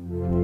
you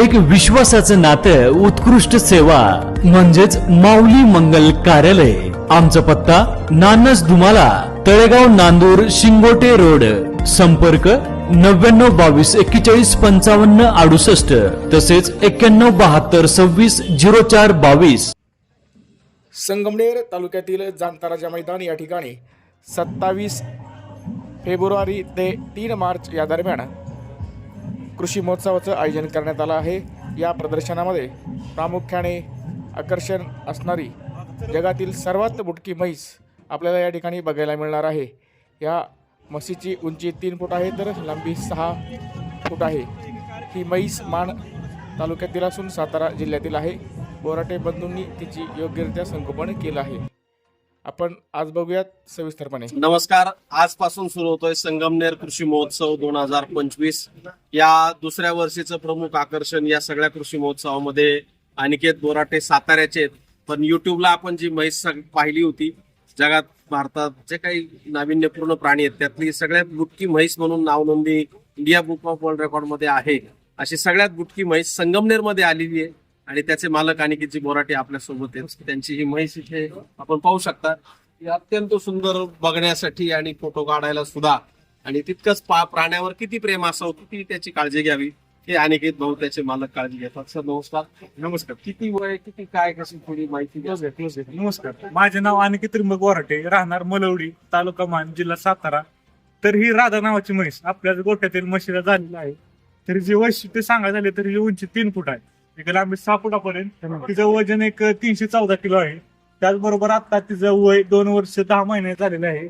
एक विश्वासाचं नातं उत्कृष्ट सेवा म्हणजेच माऊली मंगल कार्यालय. आमचा पत्ता नानस दुमाला तळेगाव नांदूर शिंगोटे रोड. संपर्क नव्याण्णव बावीस एक्केचाळीस पंचावन्न अडुसष्ट. तसेच एक्क्याण्णव बहात्तर सव्वीस झिरो चार बावीस. संगमनेर तालुक्यातील जांताराजा मैदान या ठिकाणी सत्तावीस फेब्रुवारी ते तीन मार्च या दरम्यान कृषी महोत्सवाचं आयोजन करण्यात आलं आहे. या प्रदर्शनामध्ये प्रामुख्याने आकर्षण असणारी जगातील सर्वात मोठी म्हैस आपल्याला या ठिकाणी बघायला मिळणार आहे. या म्हशीची उंची तीन फूट आहे तर लांबी सहा फूट आहे. ही म्हैस माण तालुक्यातील असून सातारा जिल्ह्यातील आहे. बोराटे बंधूंनी तिची योग्यरित्या संगोपन केलं आहे. आपण आज बघूयात सविस्तरपणे. नमस्कार. आजपासून सुरू होतोय संगमनेर कृषी महोत्सव दोन हजार पंचवीस. या दुसऱ्या वर्षीचं प्रमुख आकर्षण या सगळ्या कृषी महोत्सवामध्ये अनिकेत बोराटे साताऱ्याचे आहेत. पण युट्यूबला आपण जी म्हैस पाहिली होती जगात भारतात जे काही नाविन्यपूर्ण प्राणी आहेत त्यातली सगळ्यात बुटकी म्हैस म्हणून नावनोंदी इंडिया बुक ऑफ वर्ल्ड रेकॉर्डमध्ये आहे. अशी सगळ्यात बुटकी म्हैस संगमनेरमध्ये आलेली आहे. आणि त्याचे मालक अनिकेतजी बोराटे आपल्यासोबत आहेत त्यांची ही म्हैस इथे आपण पाहू शकता. ही अत्यंत सुंदर बघण्यासाठी आणि फोटो काढायला सुद्धा. आणि तितकंच पा- प्राण्यावर किती प्रेम असावं किती त्याची काळजी घ्यावी. हे अनिकेत भाऊ त्याचे मालक काळजी घेतात. सर नमस्कार. नमस्कार. किती वय किती काय कशी थोडी माहिती द्या. नमस्कार. माझे नाव अनिकेत त्रिंबक बोराटे. राहणार मलवडी तालुका मान जिल्हा सातारा. तर ही राधा नावाची म्हैस आपल्याच गोठ्यातील म्हशीला झालेली आहे. तर जे वैशिष्ट्य सांगायचं झाले तर ही उंची तीन फूट आहे. एक आम्ही सापुटा फुटापर्यंत. तिचं वजन एक तीनशे चौदा किलो आहे. त्याचबरोबर आता तिचं वय दोन वर्ष दहा महिने झालेलं आहे.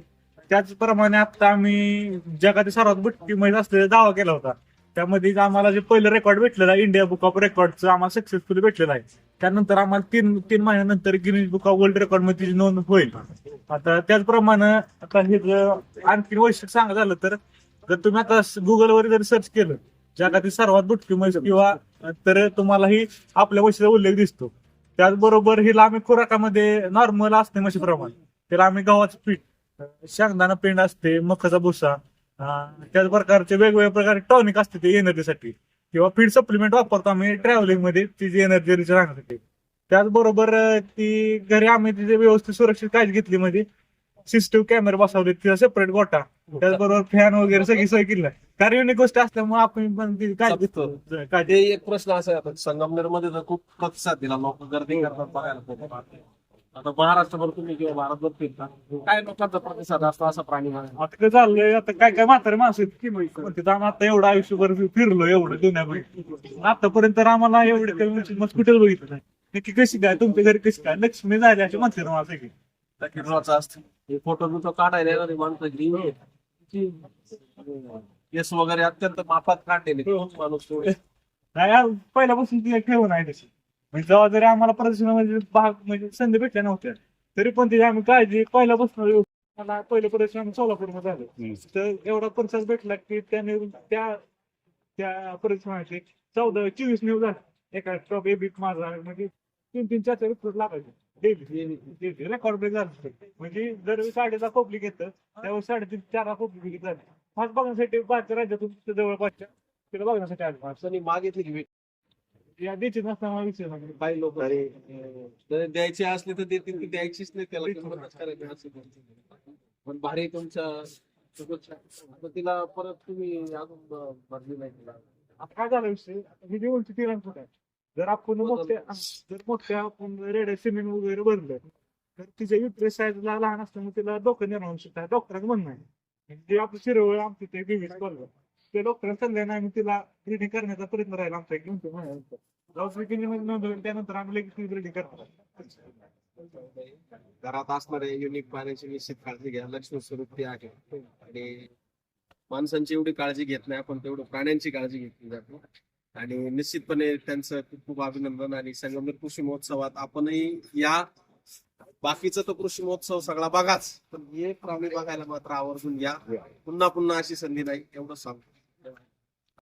त्याचप्रमाणे आता आम्ही जगातील सर्वात बुटकी महिला असलेला दावा केला होता. त्यामध्ये आम्हाला जे पहिलं रेकॉर्ड भेटलेलं आहे इंडिया बुक ऑफ रेकॉर्डचं आम्हाला सक्सेसफुली भेटलेलं आहे. त्यानंतर आम्हाला तीन तीन महिन्यानंतर गिनीज बुक ऑफ वर्ल्ड रेकॉर्डमध्ये तिची नोंद होईल. आता त्याचप्रमाणे आता हे आणखी वैशिष्ट्य सांगा झालं तर जर तुम्ही आता गुगलवर जर सर्च केलं जगातील सर्वात बुटकी म्हैस किंवा तर तुम्हाला ही आपल्या म्हशीचा उल्लेख दिसतो. त्याचबरोबर हिला आम्ही खुराकामध्ये नॉर्मल असते म्हशीप्रमाणे त्याला आम्ही गव्हाचं पीठ शेंगदाणा पेंड असते मखाचा भुसा त्याच प्रकारचे वेगवेगळ्या प्रकारचे टॉनिक असते ते एनर्जीसाठी. किंवा फीड सप्लिमेंट वापरतो आम्ही ट्रॅव्हलिंगमध्ये तिची एनर्जी रिच राहण्यासाठी. त्याचबरोबर ती घरी आम्ही तिथे व्यवस्थित सुरक्षित काळजी घेतली मध्ये सिस्टम कॅमेरा बसवले तिचा सेपरेट गोटा. त्याचबरोबर फॅन वगैरे सगळी सोय केली युनिक गोष्ट असल्यामुळे आपण पण ती काळजी ते एक प्रश्न असा आहे संगमनेरमध्ये तर खूप प्रतिसाद दिला लोक गर्दी करतात बघायला. आता महाराष्ट्रभर तुम्ही किंवा भारतभर फिरता काय लोकांचा प्रतिसाद असतो असा प्राणी बघायला? आता काय चाललंय आता काय काय म्हातारे माणसं आहेत की माहिती म्हणते आम्ही आता एवढं आयुष्यभर फिरलो एवढं दुनियाभर आतापर्यंत तर आम्हाला एवढे काही मग कुठेच बघितलं नाही. नक्की कशी काय तुमच्या घरी कशी काय? लक्ष्मी झाली अशी म्हणते ना मला सगळी. त्या किरणाचा असतो. हे फोटो बिटो काढायला येणारी माणसं केस वगैरे अत्यंत मापात काढलेले. माणूस तो. नाही पहिल्यापासून ती ठेवून आहे तशी. म्हणजे जेव्हा जरी आम्हाला प्रदर्शनामध्ये भाग म्हणजे संधी भेटल्या नव्हत्या तरी पण तिची आम्ही काळजी पहिल्यापासून मला पहिलं प्रदर्शन आम्ही सोलापूरमध्ये झालं. तर एवढा प्रतिसाद भेटला की त्याने त्या त्या प्रदर्शनाचे चौदा चोवीस न्यूज झाले. एका टॉप एबीक माझा म्हणजे तीन तीन चार चार लागायचे. रेकॉर्ड ब्रेक झालं म्हणजे दर साडेदहा पब्लिक येतं त्यावेळेस साडेतीन चार पब्लिक झाले फास्ट बघण्यासाठी बाहेरच्या राज्यातून जवळपासच्या तिला बघण्यासाठी आले. माणसांनी मागितली की या द्यायची नसताना विचार नाही. काही लोक द्यायची असली तर देतील की द्यायचीच नाही त्याला. पण भारी तुमच्या तिला परत तुम्ही अजून भरली नाही तिला. आता काय झाला विषय? ही तीन फूट आहे. जर आपण मोठ्या जर मोठ्या आपण रेड्या सिमेंट वगैरे भरलं तर तिच्या युट्रेस साईज लहान असल्यामुळे तिला डोकं निर्माण होऊ शकतं डॉक्टरांचं म्हणणं आहे. जे आपलं शिरवळ आमचं ते बीबीस कॉलेज ते डॉक्टरांनी सांगल्याने आम्ही तिला ब्रिडिंग करण्याचा प्रयत्न राहिला आमचा. जाऊसमध्ये नोंदवली. त्यानंतर आम्ही लगेच ब्रिडिंग करणार घरात असणारे युनिक प्राण्यांची निश्चित काळजी घ्या. लक्ष्मी स्वरूप ते आहे. आणि माणसांची एवढी काळजी घेत नाही आपण तेवढं प्राण्यांची काळजी घेतली जाते. आणि निश्चितपणे त्यांचं खूप खूप अभिनंदन आणि संगमनेर कृषी महोत्सवात आपणही या बाकीचा तो कृषी महोत्सव सगळा बघाच पण हे प्राणी बघायला मात्र आवर्जून या. पुन्हा पुन्हा अशी संधी नाही एवढं सांगतो.